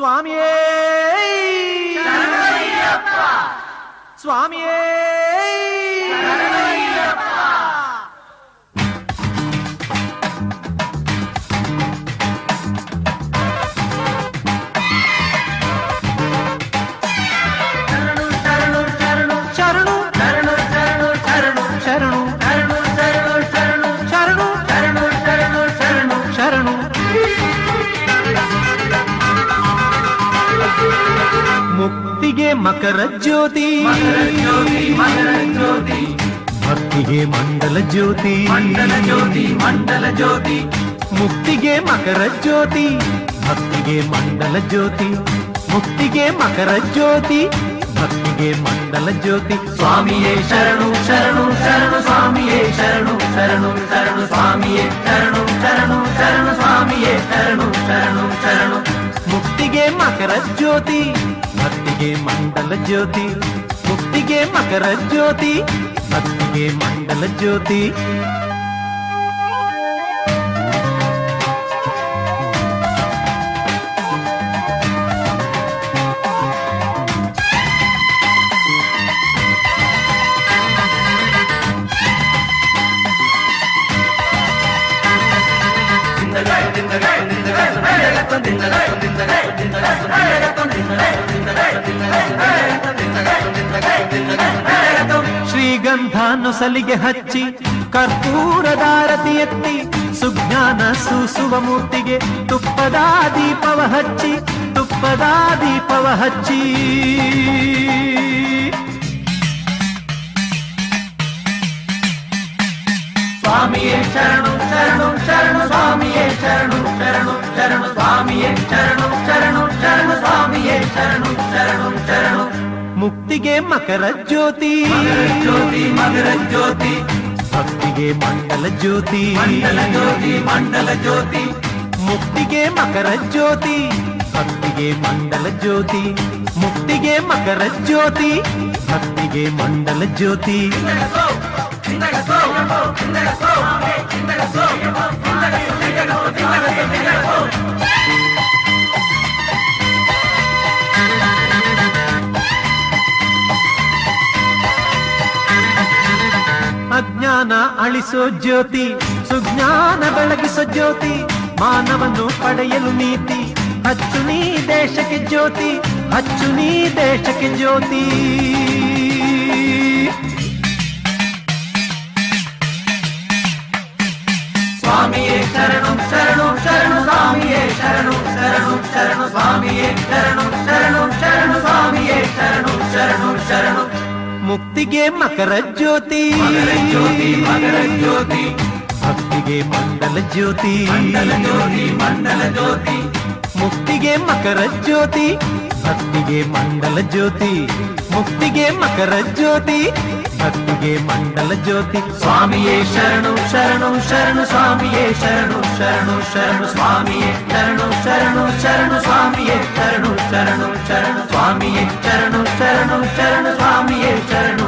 స్వామియే స్వామియే శరణు శరణు శరణు శరణు శరణు ಮುಕ್ತಿಗೆ ಮಕರ ಜ್ಯೋತಿ. ಭಕ್ತಿಗೆ ಮಂಡಲ ಜ್ಯೋತಿ ಮಂಡಲ ಜ್ಯೋತಿ ಮಂಡಲ ಜ್ಯೋತಿ. ಮುಕ್ತಿಗೆ ಮಕರ ಜ್ಯೋತಿ. ಭಕ್ತಿಗೆ ಮಂಡಲ ಜ್ಯೋತಿ. ಮುಕ್ತಿಗೆ ಮಕರ ಜ್ಯೋತಿ. ಭಕ್ತಿಗೆ ಮಂಡಲ ಜ್ಯೋತಿ. ಸ್ವಾಮಿಯೇ ಶರಣು ಶರಣು ಶರಣು, ಸ್ವಾಮಿಯೇ ಶರಣು ಶರಣು ಶರಣು, ಸ್ವಾಮಿಯೇ ಶರಣು ಶರಣು ಶರಣು, ಸ್ವಾಮಿಯೇ ಶರಣು ಶರಣು ಶರಣು. ಮುಕ್ತಿಗೆ ಮಕರ ಜ್ಯೋತಿ. ಭಕ್ತಿಗೆ ಮಂಡಲ ಜ್ಯೋತಿ ಮುಕ್ತಿಗೆ ಮಕರ ಜ್ಯೋತಿ ಭಕ್ತಿಗೆ ಮಂಡಲ ಜ್ಯೋತಿ ಶ್ರೀಗಂಧ ನೊಸಲಿಗೆ ಹಚ್ಚಿ ಕರ್ಪೂರದಾರತಿ ಎತ್ತಿ ಸುಜ್ಞಾನ ಸೂಸುವ ಮೂರ್ತಿಗೆ ತುಪ್ಪದ ದೀಪವ ಹಚ್ಚಿ, ತುಪ್ಪದ ದೀಪವ ಹಚ್ಚಿ. ಸ್ವಾಮಿಯೇ ಶರಣು ಶರಣು ಶರಣು, ಸ್ವಾಮಿಯೇ ಶರಣು ಶರಣು ಶರಣು, ಸ್ವಾಮಿಯೇ ಶರಣು ಮುಕ್ತಿಗೆ ಮಕರ ಜ್ಯೋತಿ ಜ್ಯೋತಿ ಮಕರ ಜ್ಯೋತಿ ಭಕ್ತಿಗೆ ಮಂಡಲ ಜ್ಯೋತಿ ಮಂಡಲ ಜ್ಯೋತಿ ಮಂಡಲ ಜ್ಯೋತಿ ಮುಕ್ತಿಗೆ ಮಕರ ಜ್ಯೋತಿ ಭಕ್ತಿಗೆ ಮಂಡಲ ಜ್ಯೋತಿ ಮುಕ್ತಿಗೆ ಮಕರ ಜ್ಯೋತಿ ಭಕ್ತಿಗೆ ಮಂಡಲ ಜ್ಯೋತಿ ಅಜ್ಞಾನ ಅಳಿಸೋ ಜ್ಯೋತಿ ಸುಜ್ಞಾನ ಬೆಳಗಿಸೋ ಜ್ಯೋತಿ ಮಾನವನ್ನು ಪಡೆಯಲು ನೀತಿ ಹಚ್ಚು ನೀ ದೇಶಕ್ಕೆ ಜ್ಯೋತಿ ಹಚ್ಚು ನೀ ದೇಶಕ್ಕೆ ಜ್ಯೋತಿ ಸ್ವಾಮಿಯೇ ಶರಣು ಶರಣು ಶರಣು ಸ್ವಾಮಿಯೇ ಶರಣು ಶರಣು ಶರಣು ಮುಕ್ತಿಗೆ ಮಕರ ಜ್ಯೋತಿ. ಜ್ಯೋತಿ ಮಕರ ಜ್ಯೋತಿ. ಭಕ್ತಿಗೆ ಮಂಡಲ ಜ್ಯೋತಿ. ಮಂಡಲ ಜ್ಯೋತಿ ಮಂಡಲ ಜ್ಯೋತಿ. ಮುಕ್ತಿಗೆ ಮಕರ ಜ್ಯೋತಿ. ಭಕ್ತಿಗೆ ಮಂಡಲ ಜ್ಯೋತಿ. ಮುಕ್ತಿಗೆ ಮಕರ ಜ್ಯೋತಿ. ಭಕ್ತಿಗೆ ಮಂಡಲ ಜ್ಯೋತಿ. ಸ್ವಾಮಿಯೇ ಶರಣು ಶರಣು ಶರಣು ಸ್ವಾಮಿಯೇ ಶರಣು ಶರಣು ಶರಣು ಸ್ವಾಮಿಯೇ ಶರಣು ಶರಣು ಶರಣು ಸ್ವಾಮಿಯೇ ಶರಣು ಶರಣು ಶರಣು ಸ್ವಾಮಿಯೇ ಶರಣು Turn.